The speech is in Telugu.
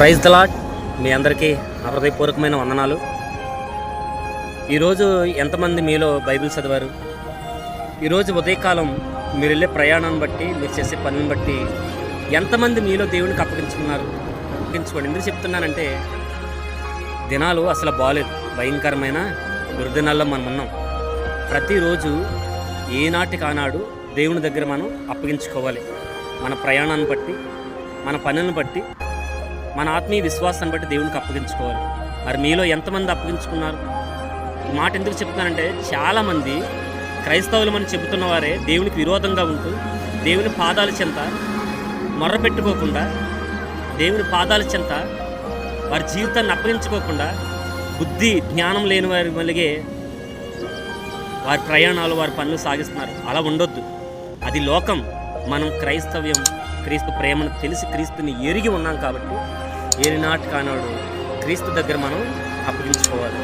ప్రైజ్ దలాట్ మీ అందరికీ హృదయపూర్వకమైన వందనాలు. ఈరోజు ఎంతమంది మీలో బైబిల్ చదివారు? ఈరోజు ఉదయకాలం మీరు వెళ్ళే ప్రయాణాన్ని బట్టి మీరు చేసే పనిని బట్టి ఎంతమంది మీలో దేవునికి అప్పగించుకున్నారు అప్పగించుకోండి ఎందుకు చెప్తున్నానంటే దినాలు అసలు బాగాలేదు భయంకరమైన దుర్దినాల్లో మనం ఉన్నాం. ప్రతిరోజు ఏనాటికి ఆనాడు దేవుని దగ్గర మనం అప్పగించుకోవాలి. మన ప్రయాణాన్ని బట్టి మన పనులను బట్టి మన ఆత్మీయ విశ్వాసాన్ని బట్టి దేవునికి అప్పగించుకోవాలి. మరి మీలో ఎంతమంది అప్పగించుకున్నారు? ఈ మాట ఎందుకు చెప్తానంటే చాలామంది క్రైస్తవులు మనం చెబుతున్న వారే దేవునికి విరోధంగా ఉంటూ దేవుని పాదాల చెంత మొర్రపెట్టుకోకుండా దేవుని పాదాల చెంత వారి జీవితాన్ని అప్పగించుకోకుండా బుద్ధి జ్ఞానం లేని వారి మలిగే వారి ప్రయాణాలు వారి పనులు సాగిస్తున్నారు. అలా ఉండొద్దు. అది లోకం మనం క్రైస్తవ్యం. క్రీస్తు ప్రేమను తెలిసి క్రీస్తుని ఎరిగి ఉన్నాం కాబట్టి ఏనాటి కానాడు క్రీస్తు దగ్గర మనం అప్పగించుకోవాలి.